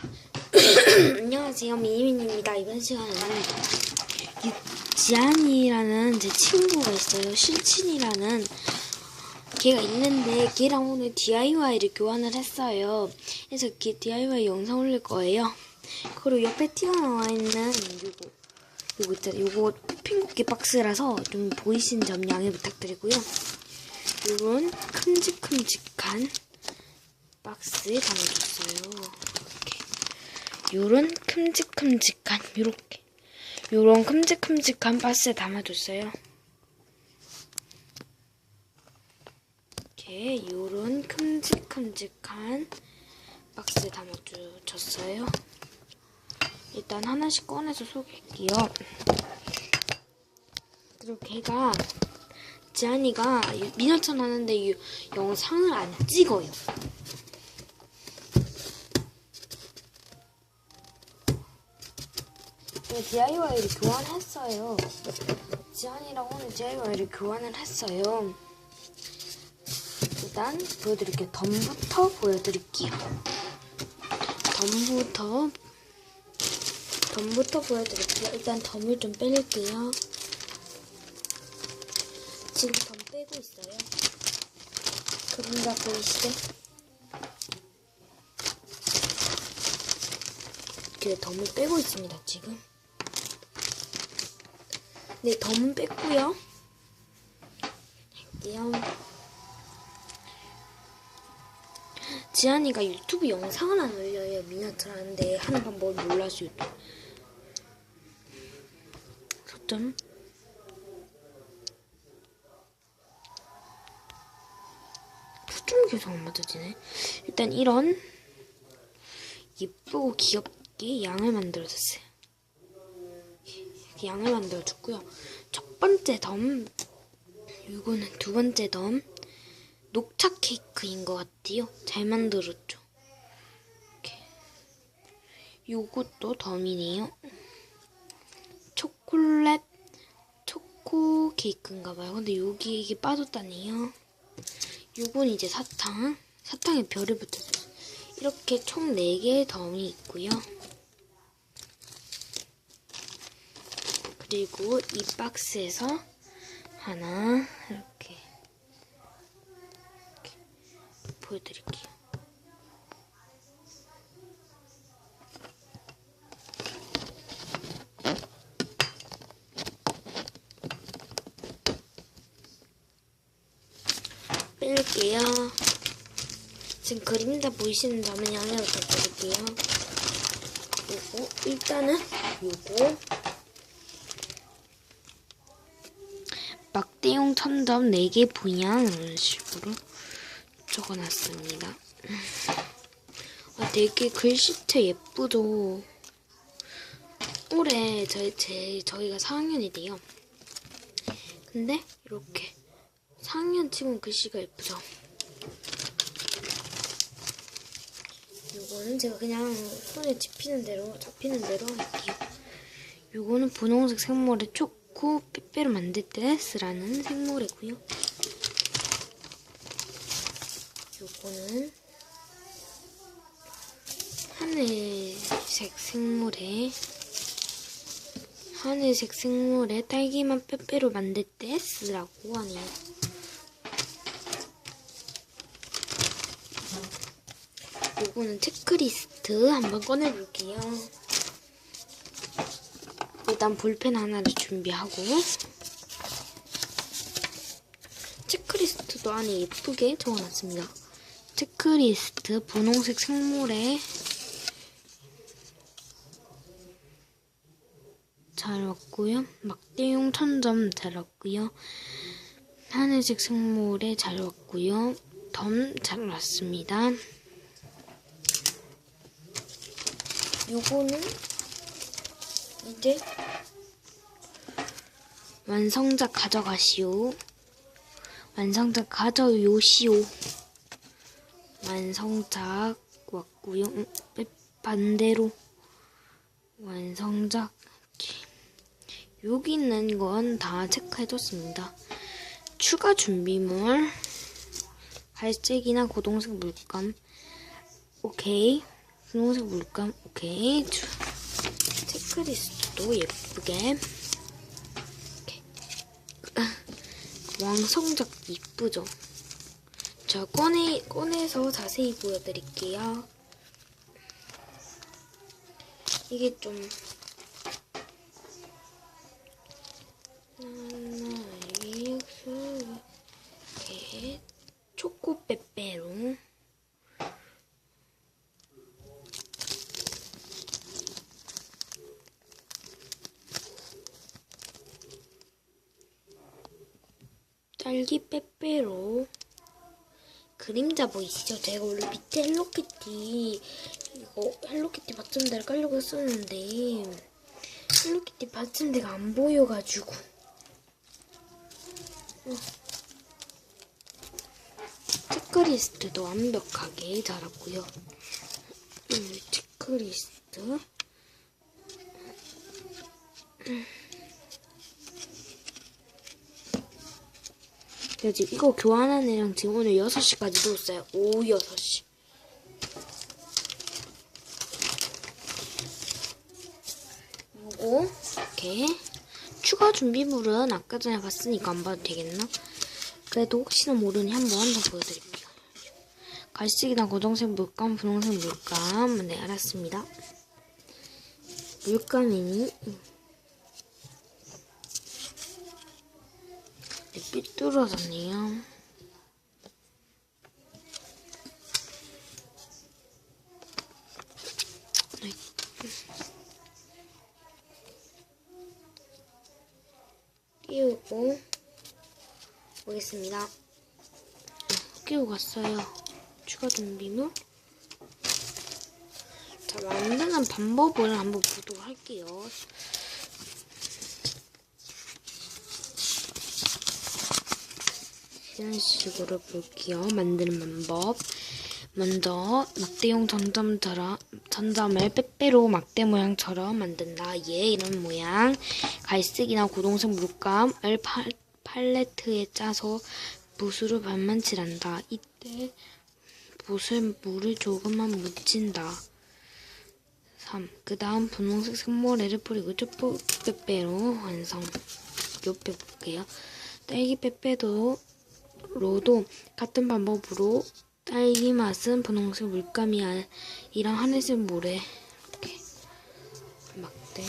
안녕하세요. 미니미니입니다. 이번 시간에는 지안이라는 제 친구가 있어요. 실친이라는 걔가 있는데 걔랑 오늘 DIY를 교환을 했어요. 그래서 걔 DIY 영상 올릴 거예요. 그리고 옆에 튀어나와 있는 요거 요거 있잖아 요거 핑크기 박스라서 좀 보이시는 점 양해 부탁드리고요. 요런 큼직큼직한 박스에 담아줬어요 요런 큼직큼직한 요렇게. 요런 큼직큼직한 박스에 담아줬어요. 이렇게 요런 큼직큼직한 박스에 담아줬어요. 일단 하나씩 꺼내서 소개할게요. 그리고 걔가 지안이가 미녀천 하는데 이 영상을 안 찍어요 DIY를 교환했어요. 지안이랑 오늘 DIY를 교환을 했어요. 일단 보여드릴게요. 덤부터 보여드릴게요. 덤부터 덤부터 보여드릴게요. 일단 덤을 좀 빼릴게요. 지금 덤 빼고 있어요. 그림자 보이시죠? 이렇게 덤을 빼고 있습니다. 지금. 네, 덤은 뺐고요. 할게요. 지안이가 유튜브 영상을 안 올려요. 미나트라는데 하는 방법을 몰라서 유튜브. 초점. 초점이 계속 안 맞아지네. 일단 이런 예쁘고 귀엽게 양을 만들어줬어요. 양을 만들어줬고요. 첫 번째 덤, 이거는 두 번째 덤, 녹차 케이크인 것 같아요. 잘 만들었죠. 이렇게. 요것도 덤이네요. 초콜릿, 초코 케이크인가 봐요. 근데 여기 이게 빠졌다네요. 요건 이제 사탕, 사탕에 별을 붙여줬어요. 이렇게 총 4개의 덤이 있고요. 그리고 이 박스에서 하나 이렇게, 이렇게 보여드릴게요. 뺄게요. 지금 그림자 보이시는 점은 양해 부탁드릴게요. 그리고 일단은 요거 막대용 천점 4개 분양 이런 식으로 적어놨습니다. 아, 되게 글씨체 예쁘죠? 올해 저희, 제, 저희가 4학년이 돼요. 근데 이렇게 4학년 치곤 글씨가 예쁘죠? 요거는 제가 그냥 손에 집히는 대로, 잡히는 대로 할게요. 요거는 분홍색 생물의 초코 빼빼로 만들 때 쓰라는 생물이고요. 요거는 하늘색 생물에 하늘색 생물에 딸기맛 빼빼로 만들 때 쓰라고 하네요. 요거는 체크리스트 한번 꺼내볼게요. 일단 볼펜 하나를 준비하고 체크리스트도 안에 예쁘게 적어놨습니다. 체크리스트 분홍색 생물에 잘 왔고요. 막대용 천점 잘 왔고요. 하늘색 생물에 잘 왔고요. 덤 잘 왔습니다. 요거는 이제 완성작 가져가시오. 완성작 가져요시오. 완성작 왔고요. 음, 빼- 반대로 이렇게. 여기 있는 건 다 체크해뒀습니다. 추가 준비물 갈색이나 고동색 물감 오케이 분홍색 물감 오케이 크리스트도 예쁘게. 아, 왕성작 이쁘죠? 자 꺼내 꺼내서 자세히 보여드릴게요. 이게 좀 나나의 육수 이렇게 초코 빼빼로 딸기 빼빼로 그림자 보이시죠? 제가 원래 밑에 헬로키티 이거 헬로키티 받침대를 깔려고 했었는데 헬로키티 받침대가 안 보여가지고 어. 체크리스트도 완벽하게 달았고요. 음, 체크리스트 제가 지금 이거 교환한 애랑 지금 오늘 6시까지 놀았어요. 오후 6시. 요거 이렇게 추가 준비물은 아까 전에 봤으니까 안 봐도 되겠나? 그래도 혹시나 모르니 한번 더 보여드릴게요. 갈색이나 고정색 물감, 분홍색 물감. 네, 알았습니다. 물감이니 삐뚤어졌네요. 네. 끼우고 오겠습니다. 네, 끼우고 갔어요. 추가 준비물. 자, 만드는 방법을 한번 보도록 할게요. 이런 식으로 볼게요. 만드는 방법. 먼저 막대용 전점처럼 전점을 빼빼로 막대 모양처럼 만든다. 예, 이런 모양. 갈색이나 고동색 물감을 팔, 팔레트에 짜서 붓으로 반만 칠한다. 이때 붓을 물을 조금만 묻힌다. 3. 그 다음 분홍색 색모래를 뿌리고 쭈뿌 빼빼로 완성. 옆에 볼게요. 딸기 빼빼도 로도 같은 방법으로 딸기 맛은 분홍색 물감이 아- 이랑 하늘색 모래. 이렇게 막대.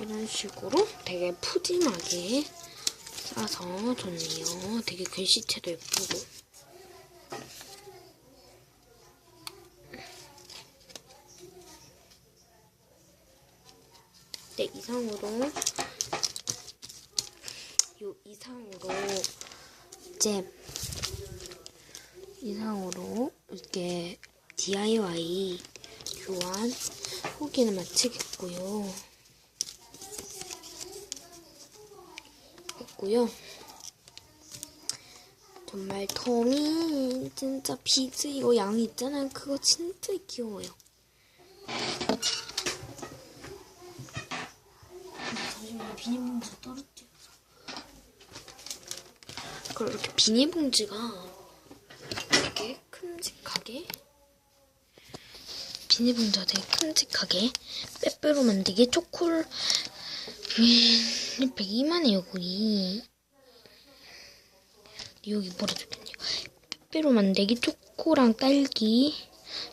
이런 식으로 되게 푸짐하게 싸서 좋네요. 되게 글씨체도 예쁘고. 네 이상으로 요 이상으로 이제 이상으로 이렇게 DIY 교환 후기는 마치겠고요. 했고요. 정말 덤이 진짜 비즈 이거 양 있잖아요. 그거 진짜 귀여워요. 잠시만요. 비닐봉지 떨어뜨려서. 그리고 이렇게 비닐봉지가 되게 큼직하게? 비닐봉지가 되게 큼직하게 빼빼로 만들기? 초콜. 음, 102만해요 거의. 여기 뭐라 적혔네요 빼빼로 만들기 초코랑 딸기.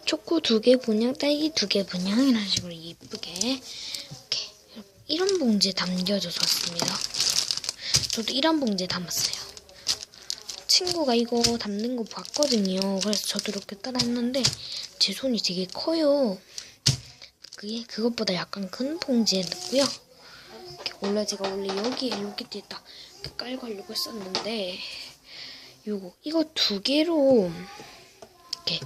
초코 두 개 분양 딸기 두 개 분양 이런 식으로 예쁘게 이렇게 이런 봉지에 담겨져서 왔습니다. 저도 이런 봉지에 담았어요 친구가 이거 담는 거 봤거든요. 그래서 저도 이렇게 따라 했는데 제 손이 되게 커요. 그게 그것보다 약간 큰 봉지에 넣고요. 이렇게 원래 제가 원래 여기에 이렇게 딱 이렇게 깔고 하려고 했었는데 요거 이거 두 개로 이렇게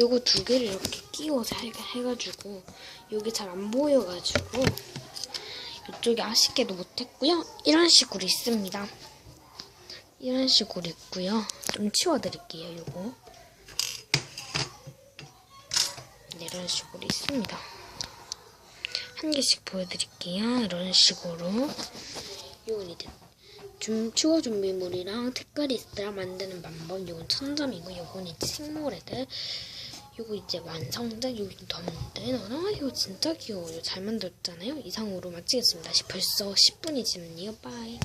요거 두 개를 이렇게 끼워서 해, 해가지고 여기 잘안 보여가지고 이쪽에 아쉽게도 못했고요. 이런 식으로 있습니다. 이런 식으로 있고요. 좀 치워드릴게요, 요거. 네, 이런 식으로 있습니다. 한 개씩 보여드릴게요. 이런 식으로. 요건 이제 좀 추워 준비물이랑 테크리스트랑 만드는 방법. 요건 천점이고, 요건 이제 식물애들. 요거 이제 완성된 여기 덤데 아 이거 진짜 귀여워요 잘 만들었잖아요 이상으로 마치겠습니다 벌써 10분이 지났네요 빠이